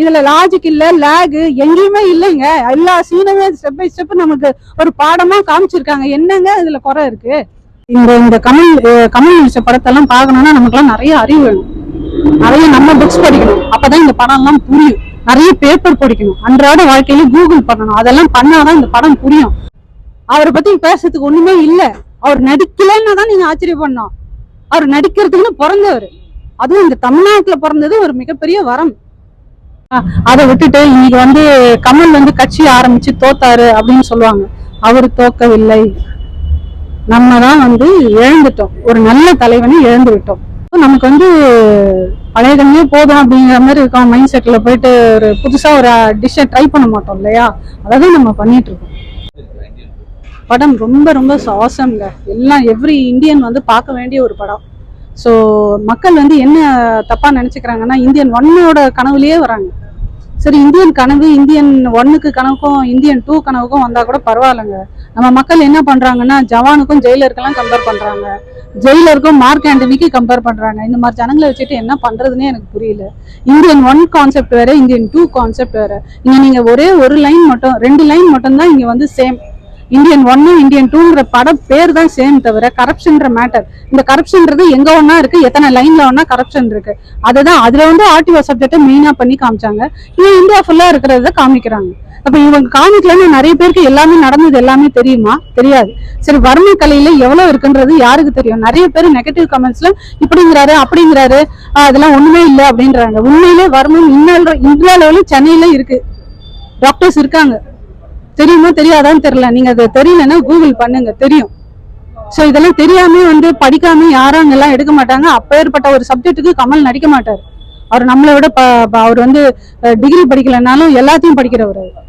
இதுல லாஜிக் இல்ல லேகு எங்கேயுமே இல்லைங்க. எல்லா சீனுமே ஸ்டெப் பை ஸ்டெப் நமக்கு ஒரு பாடமா காமிச்சிருக்காங்க. என்னங்க இதுல குறை இருக்கு? இந்த இந்த கமல் கமல் நடிச்ச படத்தெல்லாம் பார்க்கணும்னா நமக்குலாம் நிறைய அறிவு வேணும். நிறைய நம்ம புக்ஸ் படிக்கணும். அப்பதான் இந்த படம் எல்லாம் புரியும். நிறைய பேப்பர் படிக்கணும். அன்றாட வாழ்க்கையில கூகுள் பண்ணணும். அதெல்லாம் பண்ணாதான் இந்த படம் புரியும். அவரை பத்தி பேசுறதுக்கு ஒண்ணுமே இல்ல. அவர் நடிக்கலன்னு தான் நீங்க ஆச்சரியப்படணும். அவர் நடிக்கிறதுக்குன்னு பிறந்தவர். அதுவும் இந்த தமிழ்நாட்டுல பிறந்தது ஒரு மிகப்பெரிய வரம். அதை விட்டுட்டு இன்னைக்கு வந்து கமல் வந்து கட்சி ஆரம்பிச்சு தோத்தாரு அப்படின்னு சொல்லுவாங்க. அவர் தோக்கவில்லை. நம்ம தான் வந்து இழந்துட்டோம். ஒரு நல்ல தலைவனை இழந்து விட்டோம். நமக்கு வந்து பழைய தண்ணியே போதும் அப்படிங்கிற மாதிரி இருக்கோம். மைண்ட் செட்ல போயிட்டு ஒரு புதுசா ஒரு டிஷ்ஷை ட்ரை பண்ண மாட்டோம் இல்லையா? அதான் நம்ம பண்ணிட்டு இருக்கோம். படம் ரொம்ப ரொம்ப சாசம்ங்க எல்லாம் எவ்ரி இந்தியன் வந்து பார்க்க வேண்டிய ஒரு படம். ஸோ மக்கள் வந்து என்ன தப்பாக நினச்சிக்கிறாங்கன்னா இந்தியன் ஒன்னோட கனவுலேயே வராங்க. சரி இந்தியன் கனவு இந்தியன் ஒன்னுக்கு கனவுக்கும் இந்தியன் டூ கனவுக்கும் வந்தால் கூட பரவாயில்லைங்க. நம்ம மக்கள் என்ன பண்ணுறாங்கன்னா ஜவானுக்கும் ஜெயிலருக்கெல்லாம் கம்பேர் பண்ணுறாங்க ஜெயிலருக்கும் மார்க் ஆண்டனிக்கு கம்பேர் பண்ணுறாங்க இந்த மாதிரி ஜனங்களை வச்சுட்டு என்ன பண்ணுறதுனே எனக்கு புரியல. இந்தியன் ஒன் கான்செப்ட் வேறு இந்தியன் டூ கான்செப்ட் வேறு. இங்கே நீங்கள் ஒரே ஒரு லைன் மட்டும் ரெண்டு லைன் மட்டும்தான் இங்கே வந்து சேம் இந்தியன் ஒன்னு இந்தியன் டூங்கிற படம் பேர் தான் சேம் தவிர கரப்ஷன்ற மேட்டர் இந்த கரப்ஷன்றது எங்க ஒன்னா இருக்கு? எத்தனை லைன்ல ஒன்னா கரப்ஷன் இருக்கு? அதுதான் அதுல வந்து ஆர்டிஓ சப்ஜெக்டை மெயினா பண்ணி காமிச்சாங்க. இவன் இந்தியா ஃபுல்லா இருக்கிறத காமிக்கிறாங்க. அப்ப இவங்க காமிக்கலன்னு நிறைய பேருக்கு எல்லாமே நடந்தது எல்லாமே தெரியுமா? தெரியாது. சரி வறுமை கலையில எவ்வளவு இருக்குன்றது யாருக்கு தெரியும்? நிறைய பேர் நெகட்டிவ் கமெண்ட்ஸ்ல இப்படிங்கிறாரு அப்படிங்கிறாரு அதெல்லாம் ஒண்ணுமே இல்லை அப்படின்றாங்க. உண்மையிலே வறுமை இன்னும் இந்தியா லெவலில் சென்னையில இருக்கு. டாக்டர்ஸ் இருக்காங்க. தெரியுமோ தெரியாதான்னு தெரியல. நீங்க அது தெரியலன்னா கூகுள் பண்ணுங்க தெரியும். ஸோ இதெல்லாம் தெரியாம வந்து படிக்காம யாரும் அங்கெல்லாம் எடுக்க மாட்டாங்க. அப்பேற்பட்ட ஒரு சப்ஜெக்ட்டுக்கு கமல் நடிக்க மாட்டார். அவர் நம்மளை விட ப- ப- அவர் வந்து டிகிரி படிக்கலைன்னாலும் எல்லாத்தையும் படிக்கிறவர் அவர்.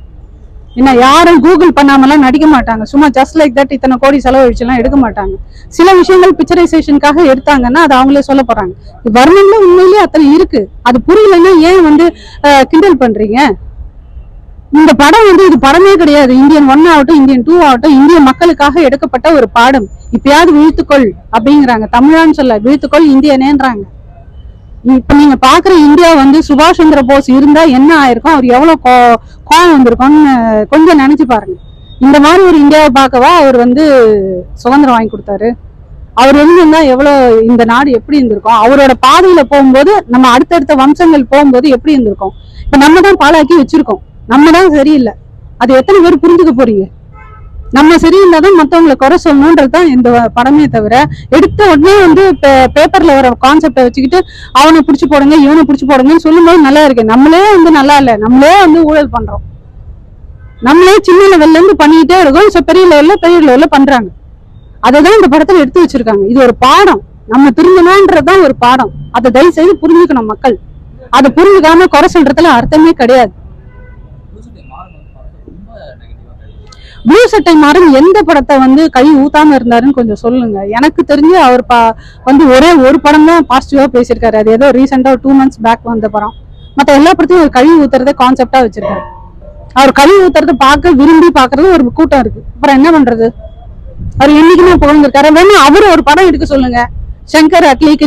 என்ன யாரும் கூகுள் பண்ணாமலாம் நடிக்க மாட்டாங்க. சும்மா ஜஸ்ட் லைக் தட் இத்தனை கோடி செலவழிச்சுலாம் எடுக்க மாட்டாங்க. சில விஷயங்கள் பிக்சரைசேஷனுக்காக எடுத்தாங்கன்னா அது அவங்களே சொல்ல போறாங்க. வர்ணம்ல உண்மையிலேயே அத்தனை இருக்கு. அது புரியலன்னா ஏன் வந்து கிண்டல் பண்றீங்க? இந்த படம் வந்து இது படமே கிடையாது. இந்தியன் ஒன் ஆகட்டும் இந்தியன் டூ ஆகட்டும் இந்திய மக்களுக்காக எடுக்கப்பட்ட ஒரு பாடம். இப்பயாவது விழித்துக்கொள் அப்படிங்கிறாங்க. தமிழான்னு சொல்ல விழித்துக்கொள் இந்தியனேன்றாங்க. இப்ப நீங்க பாக்குற இந்தியா வந்து சுபாஷ் சந்திர போஸ் இருந்தா என்ன ஆயிருக்கும்? அவர் எவ்வளவு கோ- கோவம் வந்திருக்கும்னு கொஞ்சம் நினைச்சு பாருங்க. இந்த மாதிரி ஒரு இந்தியாவை பார்க்கவா அவர் வந்து சுதந்திரம் வாங்கி கொடுத்தாரு? அவர் இருந்திருந்தா எவ்வளவு இந்த நாடு எப்படி இருந்திருக்கும்? அவரோட பாதையில போகும்போது நம்ம அடுத்தடுத்த வம்சங்கள் போகும்போது எப்படி இருந்திருக்கும்? இப்ப நம்ம தான் பாழாக்கி வச்சிருக்கோம். நம்ம தான் சரியில்லை. அது எத்தனை பேர் புரிஞ்சுக்க போறீங்க? நம்ம சரியில்லை தான் மத்தவங்களை குறை சொல்லணுன்றது தான் இந்த படமே தவிர எடுத்த உடனே வந்து பேப்பர்ல வர கான்செப்டை வச்சுக்கிட்டு அவனை பிடிச்சி போடுங்க இவனை பிடிச்சி போடுங்கன்னு சொல்லும்போது நல்லா இருக்கு நம்மளே வந்து நல்லா இல்ல. நம்மளே வந்து ஊழல் பண்றோம். நம்மளே சின்ன லெவல்ல இருந்து பண்ணிக்கிட்டே இருக்கோம். சோ பெரிய லெவல்ல பெரிய லெவல்ல பண்றாங்க. அதை தான் இந்த படத்துல எடுத்து வச்சிருக்காங்க. இது ஒரு பாடம். நம்ம திருந்தணும்ன்றதுதான் ஒரு பாடம். அதை தயவு செய்து புரிஞ்சுக்கணும் மக்கள். அதை புரிஞ்சுக்காம குறை சொல்றதுல அர்த்தமே கிடையாது. ப்ளூ சட்டை மாறன் எந்த படத்தை வந்து கை ஊத்தாம இருந்தாருன்னு கொஞ்சம் சொல்லுங்க. எனக்கு தெரிஞ்சு அவர் பா வந்து ஒரே ஒரு படம் தான் பாசிட்டிவா பேசியிருக்காரு. அது ஏதோ ரீசெண்டா டூ மந்த்ஸ் பேக் வந்த படம். மற்ற எல்லா படத்தையும் ஒரு கழுவி ஊத்துறதை கான்செப்டா வச்சிருக்காரு. அவர் கழுவி ஊத்துறதை பார்க்க விரும்பி பாக்குறது ஒரு கூட்டம் இருக்கு. அப்புறம் என்ன பண்றது? அவர் என்னைக்குமே புகழ்ந்திருக்காரு. வேணா அவரு ஒரு படம் எடுக்க சொல்லுங்க. சங்கர் அட்லிக்கு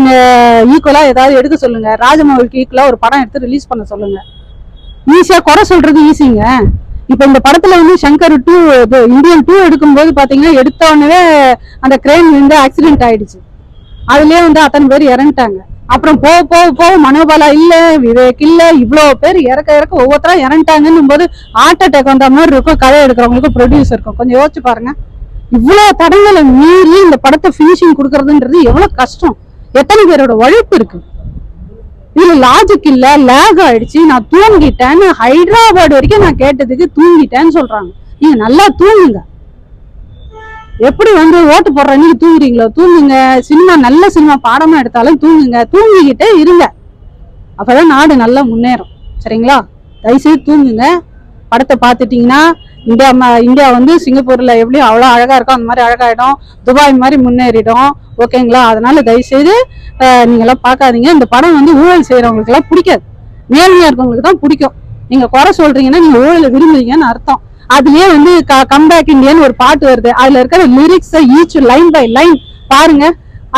ஈக்குவலா ஏதாவது எடுக்க சொல்லுங்க. ராஜமௌலிக்கு ஈக்குவலா ஒரு படம் எடுத்து ரிலீஸ் பண்ண சொல்லுங்க. ஈஸியா குறை சொல்றது ஈஸிங்க. இப்ப இந்த படத்துல வந்து சங்கர் டூ இந்தியன் டூ எடுக்கும்போது பாத்தீங்கன்னா எடுத்த உடனே அந்த கிரெயின் வந்து ஆக்சிடென்ட் ஆயிடுச்சு. அதுலயே வந்து அத்தனை பேர் இறந்துட்டாங்க. அப்புறம் போக போக போக மனோபாலா இல்ல விவேக் இல்ல இவ்வளவு பேர் இறக்க இறக்க ஒவ்வொருத்தரா இறந்துட்டாங்கன்னும் போது ஹார்ட் அட்டாக் வந்த மாதிரி இருக்கும். கதை எடுக்கிறவங்களுக்கு ப்ரொடியூசர் இருக்கும். கொஞ்சம் யோசிச்சு பாருங்க. இவ்வளவு தடங்களை மீறி இந்த படத்தை ஃபினிஷிங் கொடுக்கறதுன்றது எவ்வளவு கஷ்டம். எத்தனை பேரோட உழைப்பு இருக்கு? இதுல லாஜிக் இல்ல லேக் ஆயிடுச்சு. நான் தூங்கிட்டேன்னு ஹைதராபாத் வரைக்கும் நான் கேட்டதுக்கு தூங்கிட்டேன்னு சொல்றாங்க. நீங்க நல்லா தூங்குங்க. எப்படி வந்து ஓட்டு போடுற நீங்க தூங்குறீங்களோ? தூங்குங்க. சினிமா நல்ல சினிமா பாடமா எடுத்தாலும் தூங்குங்க. தூங்கிக்கிட்டே இருங்க. அப்பதான் நாடு நல்லா முன்னேறும். சரிங்களா? தயவுசெய்து தூங்குங்க. படத்தை பார்த்துட்டிங்கன்னா இந்தியா இந்தியா வந்து சிங்கப்பூர்ல எப்படியும் அவ்வளோ அழகா இருக்கும் அந்த மாதிரி அழகாயிடும். துபாய் மாதிரி முன்னேறிடும். ஓகேங்களா? அதனால தயவுசெய்து நீங்களாம் நீங்க எல்லாம் பார்க்காதீங்க. இந்த படம் வந்து ஊழல் செய்யறவங்களுக்கு எல்லாம் பிடிக்காது. நேர்மையா இருக்கவங்களுக்கு தான் பிடிக்கும். நீங்க குறை சொல்றீங்கன்னா நீங்க ஊழலை விரும்புறீங்கன்னு அர்த்தம். அதுலயே வந்து கம்பேக் இந்தியன் ஒரு பாட்டு வருது. அதுல இருக்கிற lyrics each line by line பாருங்க.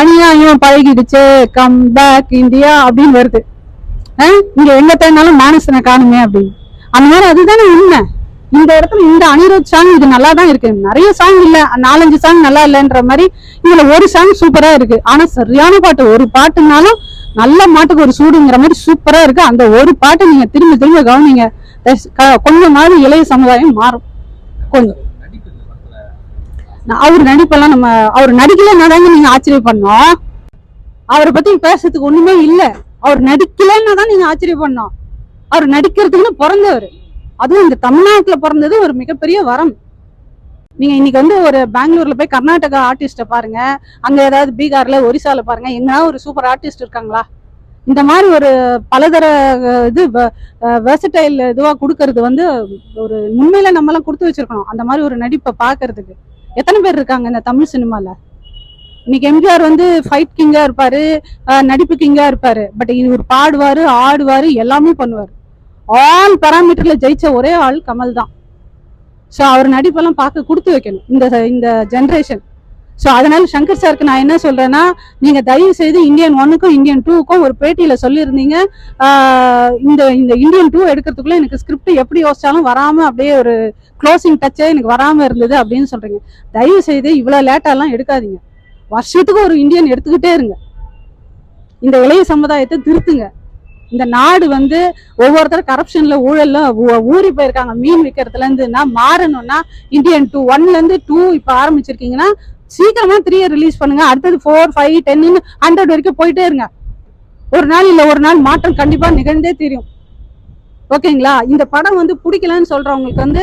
அநியாயம் பழகிடுச்சு கம்பேக் இந்தியா அப்படின்னு வருது. நீங்க இங்க எங்க தேடினாலும் மானசனை காணுமே அப்படின்னு. அந்த மாதிரி அதுதானே உண்மை. இந்த இடத்துல இந்த அனிருத் சாங் இது நல்லா தான் இருக்கு. நிறைய சாங் இல்ல. நாலஞ்சு சாங் நல்லா இல்லைன்ற மாதிரி இதுல ஒரு சாங் சூப்பரா இருக்கு. ஆனா சரியான பாட்டு. ஒரு பாட்டுனாலும் நல்ல மாட்டுக்கு ஒரு சூடுங்கிற மாதிரி சூப்பரா இருக்கு. அந்த ஒரு பாட்டு நீங்க திரும்ப திரும்ப கவனிங்க. கொஞ்சம் மாதிரி இளைய சமுதாயம் மாறும். கொஞ்சம். நான் அவர் நடிப்பெல்லாம் நம்ம அவர் நடிக்கலன்னா தாங்க நீங்க ஆச்சரியப்படணும். அவரை பத்தி பேசுறதுக்கு ஒண்ணுமே இல்ல. அவர் நடிக்கலன்னா தான் நீங்க ஆச்சரியப்படணும். அவர் நடிக்கிறதுக்குன்னு பிறந்தவர். அதுவும் இந்த தமிழ்நாட்டுல பிறந்தது ஒரு மிகப்பெரிய வரம். நீங்க இன்னைக்கு வந்து ஒரு பெங்களூர்ல போய் கர்நாடகா ஆர்டிஸ்ட பாருங்க. அங்க ஏதாவது பீகார்ல ஒரிசால பாருங்க. எங்கன்னா ஒரு சூப்பர் ஆர்டிஸ்ட் இருக்காங்களா? இந்த மாதிரி ஒரு பலதர இது வெர்சடைல் இதுவா கொடுக்கறது வந்து ஒரு உண்மையில நம்ம எல்லாம் கொடுத்து வச்சிருக்கணும். அந்த மாதிரி ஒரு நடிப்பை பாக்குறதுக்கு எத்தனை பேர் இருக்காங்க இந்த தமிழ் சினிமால? இன்னைக்கு எம்ஜிஆர் வந்து ஃபைட் கிங்கா இருப்பாரு நடிப்பு கிங்கா இருப்பாரு. பட் இவர் பாடுவாரு ஆடுவாரு எல்லாமே பண்ணுவார். ஆல் பராமீட்டர்ல ஜெயிச்ச ஒரே ஆள் கமல் தான். ஸோ அவர் நடிப்பெல்லாம் பார்க்க கொடுத்து வைக்கணும். இந்த இந்த ஜென்ரேஷன் ஸோ அதனால சங்கர் சாருக்கு நான் என்ன சொல்றேன்னா நீங்க தயவு செய்து இந்தியன் ஒன்னுக்கும் இந்தியன் டூக்கும் ஒரு பேட்டியில சொல்லியிருந்தீங்க. இந்த இந்த இந்தியன் டூ எடுக்கிறதுக்குள்ள எனக்கு ஸ்கிரிப்ட் எப்படி யோசிச்சாலும் வராம அப்படியே ஒரு க்ளோசிங் டச்சே எனக்கு வராம இருந்தது அப்படின்னு சொல்றீங்க. தயவு செய்து இவ்வளவு லேட்டாலாம் எடுக்காதீங்க. வருஷத்துக்கு ஒரு இந்தியன் எடுத்துக்கிட்டே இருங்க. இந்த இளைய சமுதாயத்தை திருத்துங்க. இந்த நாடு வந்து ஒவ்வொருத்தர் கரப்ஷன்ல ஊழல்ல ஊ- ஊறி போயிருக்காங்க. மீன் விற்கிறதுல இருந்துன்னா மாறணும்னா இந்தியன் டூ ஒன்ல இருந்து டூ இப்ப ஆரம்பிச்சிருக்கீங்கன்னா சீக்கிரமா த்ரீ ரிலீஸ் பண்ணுங்க. அடுத்தது ஃபோர் ஃபைவ் டென்னு ஹண்ட்ரட் வரைக்கும் போயிட்டே இருங்க. ஒரு நாள் இல்ல ஒரு நாள் மாற்றம் கண்டிப்பா நிகழ்ந்தே தெரியும் ஓகேங்களா? இந்த படம் வந்து பிடிக்கலன்னு சொல்றவங்களுக்கு வந்து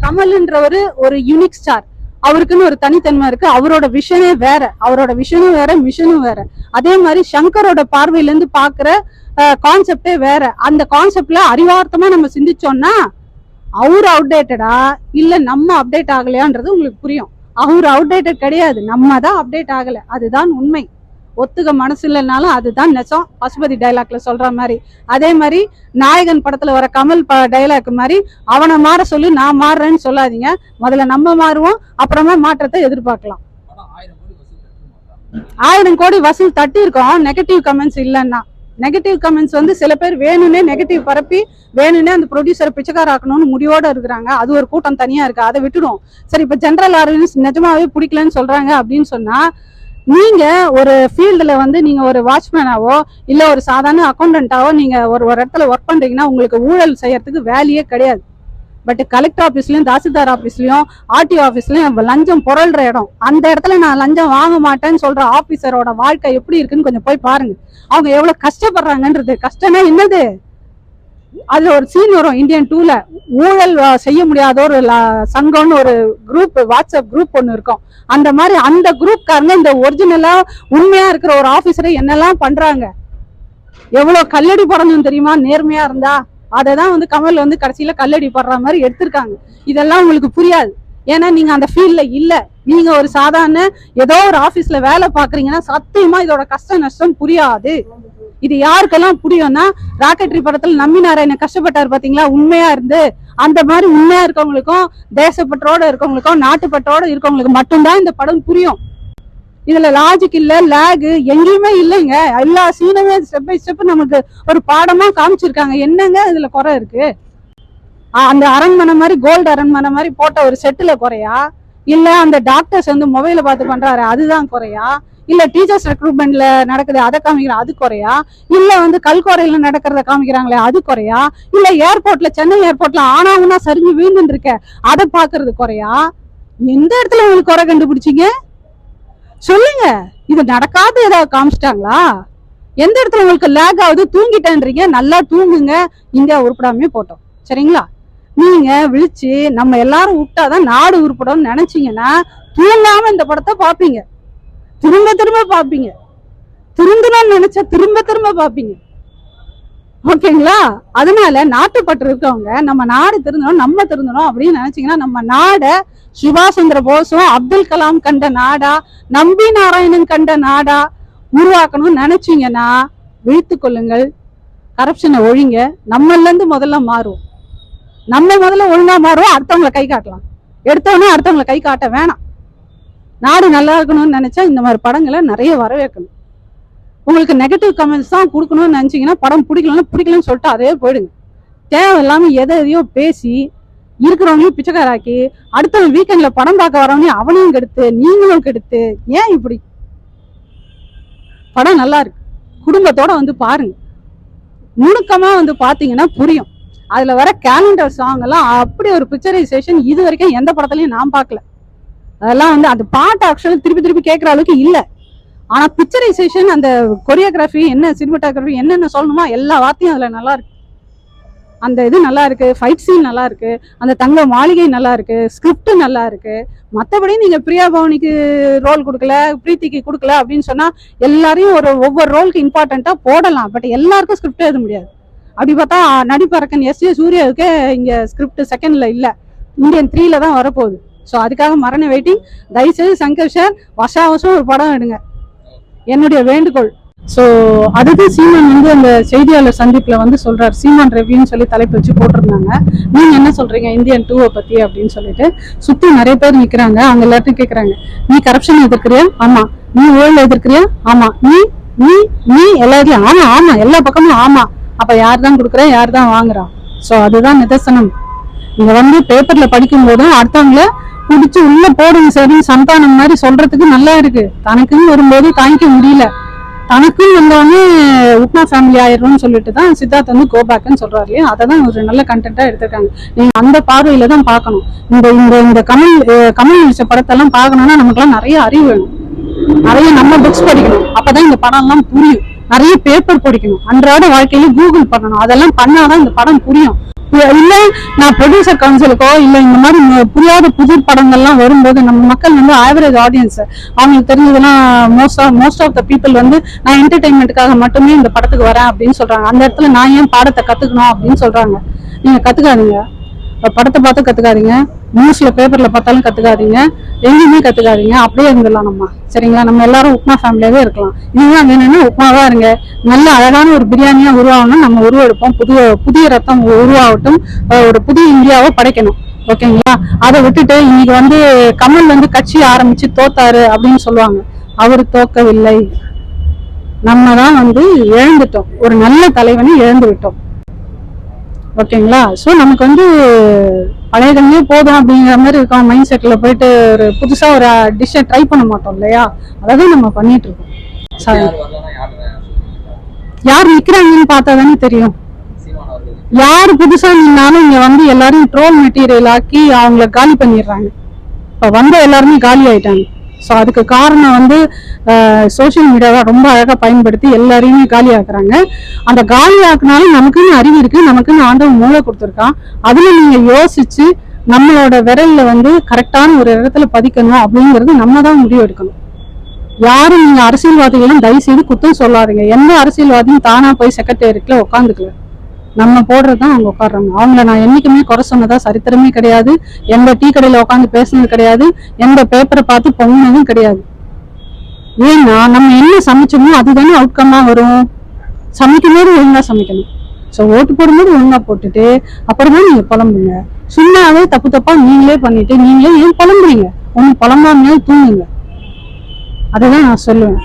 கமல்ன்ற ஒரு யூனிக் ஸ்டார் அவருக்குன்னு ஒரு தனித்தன்மை இருக்கு. அவரோட விஷனே வேற. அவரோட விஷனும் வேற மிஷனும் வேற. அதே மாதிரி சங்கரோட பார்வையில இருந்து பாக்குற கான்செப்டே வேற. அந்த கான்செப்ட்ல அறிவார்த்தமா நம்ம சிந்திச்சோம்னா அவர் அவுடேட்டடா இல்ல நம்ம அப்டேட் ஆகலையான்றது உங்களுக்கு புரியும். அவர் அவுடேட்டட் கிடையாது. நம்ம தான் அப்டேட் ஆகல. அதுதான் உண்மை. ஒத்துக்க மனசு இல்லைனாலும் அதுதான் நெசம். பசுபதி டைலாக்ல சொல்ற மாதிரி. அதே மாதிரி நாயகன் படத்துல வர கமல் டைலாக் மாதிரி அவனை மாற சொல்லி நான் மாறுறேன்னு சொல்லாதீங்க. முதல்ல நம்ம மாறுவோம் அப்புறமா மாற்றத்தை எதிர்பார்க்கலாம். ஆயிரம் கோடி வசூல் தட்டி இருக்கோம் நெகட்டிவ் கமெண்ட்ஸ் இல்லைன்னா. நெகட்டிவ் கமெண்ட்ஸ் வந்து சில பேர் வேணும்னே நெகட்டிவ் பரப்பி வேணும்னே அந்த ப்ரொடியூசரை பிச்சைக்கார ஆக்கணும்னு முடிவோட இருக்கிறாங்க. அது ஒரு கூட்டம் தனியா இருக்கு. அதை விட்டுடும் சரி இப்ப ஜென்ரல் ஆடியன்ஸ் நிஜமாவே பிடிக்கலன்னு சொல்றாங்க அப்படின்னு சொன்னா நீங்க ஒரு ஃபீல்டுல வந்து நீங்க ஒரு வாட்ச்மேனாவோ இல்ல ஒரு சாதாரண அக்கௌண்டன்ட்டாவோ நீங்க ஒரு ஒரு இடத்துல ஒர்க் பண்றீங்கன்னா உங்களுக்கு ஊழல் செய்யறதுக்கு வேலையே கிடையாது. பட் கலெக்டர் ஆஃபீஸ்லயும் தாசில்தார் ஆஃபீஸ்லயும் ஆர்டிஓ ஆஃபீஸ்லயும் லஞ்சம் புரள்ற இடம். அந்த இடத்துல நான் லஞ்சம் வாங்க மாட்டேன்னு சொல்ற ஆபீசரோட வாழ்க்கை எப்படி இருக்குன்னு கொஞ்சம் போய் பாருங்க. அவங்க எவ்வளவு கஷ்டப்படுறாங்கன்றது கஷ்டம்னா என்னது? அதுல ஒரு சீன் வரும் இந்தியன் டூல ஊழல் செய்ய முடியாத ஒரு சங்கம்னு ஒரு குரூப் வாட்ஸ்அப் குரூப் ஒன்னு இருக்கும். அந்த மாதிரி அந்த குரூப்காரங்க இந்த ஒரிஜினலா உண்மையா இருக்கிற ஒரு ஆபீசரை என்னெல்லாம் பண்றாங்க? எவ்வளவு கல்லடி போடணும் தெரியுமா? நேர்மையா இருந்தா. அதை தான் வந்து கமல் வந்து கடைசியில கல்லடி படுற மாதிரி எடுத்திருக்காங்க. இதெல்லாம் உங்களுக்கு புரியாது. ஏன்னா நீங்க அந்த ஃபீல்ட்ல இல்ல. நீங்க ஒரு சாதாரண ஏதோ ஒரு ஆபீஸ்ல வேலை பாக்குறீங்கன்னா சத்தியமா இதோட கஷ்ட நஷ்டம் புரியாது. இது யாருக்கெல்லாம் புரியும்னா ராக்கெட்ரி படத்துல நம்பி நாராயணன் கஷ்டப்பட்டாரு பாத்தீங்களா? உண்மையா இருந்து. அந்த மாதிரி உண்மையா இருக்கவங்களுக்கும் தேசப்பற்றோட இருக்கவங்களுக்கும் நாட்டுப்பற்றோட இருக்கவங்களுக்கு மட்டும்தான் இந்த படம் புரியும். இதுல லாஜிக் இல்ல லேகு எங்கேயுமே இல்லைங்க. எல்லா சீனுமே ஸ்டெப் பை ஸ்டெப் நமக்கு ஒரு பாடமா காமிச்சிருக்காங்க. என்னங்க இதுல குறை இருக்கு? அந்த அரண்மனை மாதிரி கோல்டு அரண்மனை மாதிரி போட்ட ஒரு செட்டுல குறையா? இல்ல அந்த டாக்டர்ஸ் வந்து மொபைல பார்த்து பண்றாரு அதுதான் குறையா? இல்ல டீச்சர்ஸ் ரெக்ரூட்மெண்ட்ல நடக்குது அதை காமிக்கிறோம் அது குறையா? இல்ல வந்து கல்கோரையில நடக்கிறத காமிக்கிறாங்களே அது குறையா? இல்ல ஏர்போர்ட்ல சென்னை ஏர்போர்ட்ல ஆனாவுன்னா சரிஞ்சு வீழ்ந்துட்டு இருக்க அதை பாக்குறது குறையா? எந்த இடத்துல உங்களுக்கு குறை கண்டுபிடிச்சீங்க? சொல்லுங்க. இது நடக்காத ஏதாவது காமிச்சிட்டாங்களா? எந்த இடத்துல உங்களுக்கு லேக் ஆகுது? தூங்கிட்டேன்றீங்க நல்லா தூங்குங்க. இந்தியா உருப்படாமே போட்டோம். சரிங்களா? நீங்க விழிச்சு நம்ம எல்லாரும் விட்டாதான் நாடு உருப்படும் நினைச்சீங்கன்னா தூங்காம இந்த படத்தை பார்ப்பீங்க. திரும்ப திரும்ப பாப்பீங்க. திருந்தணும்னு நினைச்சா திரும்ப திரும்ப பாப்பீங்க. ஓகேங்களா? அதனால நாட்டுப்பற்று இருக்கவங்க நம்ம நாடு திருந்தணும் நம்ம திருந்தணும் அப்படின்னு நினைச்சீங்கன்னா நம்ம நாடை சுபாஷ் சந்திர போஸும் அப்துல் கலாம் கண்ட நாடா நம்பி நாராயணன் கண்ட நாடா உருவாக்கணும்னு நினைச்சீங்கன்னா விழித்து கொள்ளுங்கள். கரப்ஷனை ஒழிங்க. நம்மளேருந்து முதல்ல மாறும். நம்ம முதல்ல ஒழுங்கா மாறுவோம் அடுத்தவங்களை கை காட்டலாம். எடுத்தவொன்னே அடுத்தவங்களை கை காட்ட வேணாம். நாடு நல்லா இருக்கணும்னு நினைச்சா இந்த மாதிரி படங்களை நிறைய வரவேற்கணும். உங்களுக்கு நெகட்டிவ் கமெண்ட்ஸ் தான் கொடுக்கணும்னு நினைச்சீங்கன்னா படம் பிடிக்கலன்னு பிடிக்கலன்னு சொல்லிட்டு அதே போயிடுங்க. தேவையில்லாம எதை எதையோ பேசி இருக்கிறவங்களையும் பிச்சைக்காராக்கி அடுத்த வீக்கெண்டில் படம் பார்க்க வரவனையும் அவனையும் கெடுத்து நீங்களும் கெடுத்து ஏன் இப்படி? படம் நல்லா இருக்கு. குடும்பத்தோட வந்து பாருங்க. நுணுக்கமா வந்து பாத்தீங்கன்னா புரியும். அதுல வர கேலண்டர் சாங் எல்லாம் அப்படி ஒரு பிக்சரைசேஷன் இது வரைக்கும் எந்த படத்துலயும் நான் பார்க்கல. அதெல்லாம் வந்து அந்த பாட்டு ஆக்சுவலாக திருப்பி திருப்பி கேட்குற அளவுக்கு இல்லை. ஆனால் பிக்சரைசேஷன் அந்த கொரியோகிராஃபி என்ன சினிமாட்டோகிராஃபி என்னென்ன சொல்லணுமோ எல்லா வார்த்தையும் அதில் நல்லா இருக்கு. அந்த இது நல்லா இருக்கு ஃபைட் சீன் நல்லா இருக்கு அந்த தங்க மாளிகை நல்லா இருக்கு ஸ்கிரிப்ட் நல்லா இருக்கு. மற்றபடி நீங்க பிரியா பவனிக்கு ரோல் கொடுக்கல பிரீத்திக்கு கொடுக்கல அப்படின்னு சொன்னா எல்லாரையும் ஒரு ஒவ்வொரு ரோலுக்கு இம்பார்ட்டண்டா போடலாம். பட் எல்லாருக்கும் ஸ்கிரிப்ட் எழுத முடியாது. அப்படி பார்த்தா நடிப்பறக்கன் எஸ் ஏ சூர்யாவுக்கே இங்க ஸ்கிரிப்ட் செகண்ட்ல இல்லை. இந்தியன் த்ரீல தான் வரப்போகுது. ஸோ அதுக்காக மரண வெயிட்டிங் தயவுசெய்து சங்கர் சார் வருஷா வருஷம் ஒரு படம் எடுங்க. என்னுடைய வேண்டுகோள். ஸோ அடுத்து சீமான் வந்து அந்த செய்தியாளர் சந்திப்புல வந்து சொல்றாரு. சீமான் ரெவ்யூன்னு சொல்லி தலைப்பு வச்சு போட்டிருந்தாங்க. நீங்கள் என்ன சொல்றீங்க? இந்தியன் டூவை பத்தி அப்படின்னு சொல்லிட்டு. சுத்தி நிறைய பேர் நிக்கிறாங்க. அவங்க எல்லாத்தையும் கேட்குறாங்க நீ கரப்ஷன் எதிர்க்கிறியா? ஆமா. நீ ஊழல் எதிர்க்கிறியா? ஆமா. நீ நீ நீ எல்லாத்தையும் ஆமாம் ஆமா. எல்லா பக்கமும் ஆமாம் அப்போ யார் தான் கொடுக்குறா? யார் தான் வாங்குறா? ஸோ அதுதான் நிதர்சனம். இங்க வந்து பேப்பர்ல படிக்கும் போதும் அடுத்தவங்கள பிடிச்சு உள்ள போடுங்க சரி சந்தானம் மாதிரி சொல்றதுக்கு நல்லா இருக்கு. தனக்குன்னு வரும்போது தாங்கிக்க முடியல. தனக்கும் வந்தவொடனே உப்மா ஃபேமிலி ஆயிரும்னு சொல்லிட்டு தான் சித்தார்த் வந்து கோபேக்னு சொல்றாரு இல்லையா? அதை தான் ஒரு நல்ல கண்டென்ட்டா எடுத்திருக்காங்க. நீங்க அந்த பார்வையில தான் பார்க்கணும். இந்த இந்த இந்த கமல் கமல் நடிச்ச படத்தெல்லாம் பார்க்கணும்னா நமக்குலாம் நிறைய அறிவு வேணும். நிறைய நம்ம புக்ஸ் படிக்கணும். அப்பதான் இந்த படம் எல்லாம் புரியும். நிறைய பேப்பர் படிக்கணும். அன்றாட வாழ்க்கையில கூகுள் பண்ணணும். அதெல்லாம் பண்ணாதான் இந்த படம் புரியும். இல்லை நான் ப்ரொடியூசர் கவுன்சிலுக்கோ இல்லை இந்த மாதிரி புரியாத புது படங்கள்லாம் வரும்போது நம்ம மக்கள் வந்து ஆவரேஜ் ஆடியன்ஸ் அவங்களுக்கு தெரிஞ்சதெல்லாம் most of most of the people வந்து நான் என்டர்டைன்மெண்ட்டுக்காக மட்டுமே இந்த படத்துக்கு வரேன் அப்படின்னு சொல்றாங்க. அந்த இடத்துல நான் ஏன் பாடத்தை கத்துக்கணும் அப்படின்னு சொல்றாங்க. நீங்க கத்துக்காதீங்க. படத்தை பார்த்து கத்துக்காதீங்க. நியூஸ்ல பேப்பர்ல பார்த்தாலும் கத்துக்காதீங்க. எங்கேயுமே கத்துக்காதீங்க. அப்படியே இருந்துடலாம் நம்ம. சரிங்களா? நம்ம எல்லாரும் உப்மா ஃபேமிலியாவே இருக்கலாம். இதுதான் வேணும்னா உப்மாவா இருங்க. நல்ல அழகான ஒரு பிரியாணியா உருவாகணும் நம்ம உருவெடுப்போம் புதிய புதிய ரத்தம் உருவாகட்டும். ஒரு புதிய இந்தியாவை படைக்கணும். ஓகேங்களா? அதை விட்டுட்டு இன்னைக்கு வந்து கமல் வந்து கட்சி ஆரம்பிச்சு தோத்தாரு அப்படின்னு சொல்லுவாங்க. அவர் தோக்கவில்லை. நம்ம தான் வந்து இழந்துட்டோம். ஒரு நல்ல தலைவனை இழந்து விட்டோம் ஓகேங்களா? ஸோ நமக்கு வந்து பழையதமே போதும் அப்படிங்கிற மாதிரி இருக்கோம் மைண்ட் செட்டில் போயிட்டு ஒரு புதுசா ஒரு டிஷ்ஷை ட்ரை பண்ண மாட்டோம் இல்லையா? அதான் நம்ம பண்ணிட்டு இருக்கோம். ச- யார் நிக்கிறாங்கன்னு பார்த்தா தானே தெரியும். யார் புதுசா நின்னாலும் இங்க வந்து எல்லாரையும் ட்ரோல் மெட்டீரியல் ஆக்கி அவங்கள காலி பண்ணிடுறாங்க. இப்ப வந்த எல்லாருமே காலி ஆயிட்டாங்க. ஸோ அதுக்கு காரணம் வந்து சோஷியல் மீடியாவை ரொம்ப அழகா பயன்படுத்தி எல்லாரையுமே காலி ஆக்குறாங்க அந்த காலி ஆக்குனாலும் நமக்குன்னு அறிவு இருக்கு நமக்குன்னு ஆண்டவன் மூளை கொடுத்துருக்கான். அதில் நீங்க யோசிச்சு நம்மளோட விரல்ல வந்து கரெக்டான ஒரு இடத்துல பதிக்கணும் அப்படிங்கிறது நம்ம தான் முடிவு எடுக்கணும். யாரும் நீங்கள் அரசியல்வாதிகளும் தயவு செய்து குத்தம் சொல்லாதீங்க. எந்த அரசியல்வாதியும் தானாக போய் செக்ரட்டேரியட்ல உட்காந்துக்கல நம்ம போடுறது தான் அவங்க உட்காடுறாங்க அவங்கள நான் என்றைக்குமே குறை சொன்னதா சரித்திரமே கிடையாது. எந்த டீ கடையில் உட்காந்து பேசுனது கிடையாது. எந்த பேப்பரை பார்த்து பொங்கினதும் கிடையாது. ஏன்னா நம்ம என்ன சமைச்சோமோ அதுதானே அவுட்கம்மா வரும். சமைக்கும் போது ஒழுங்காக சமைக்கணும். ஸோ ஓட்டு போடும்போது ஒழுங்கா போட்டுட்டு அப்புறமா நீங்கள் புலம்புங்க. சும்மாவே தப்பு தப்பாக நீங்களே பண்ணிட்டு நீங்களே ஏன் புலம்புறீங்க? ஒன்றும் புலம்பாமையாவது தூங்குங்க. அதை தான் நான் சொல்லுவேன்.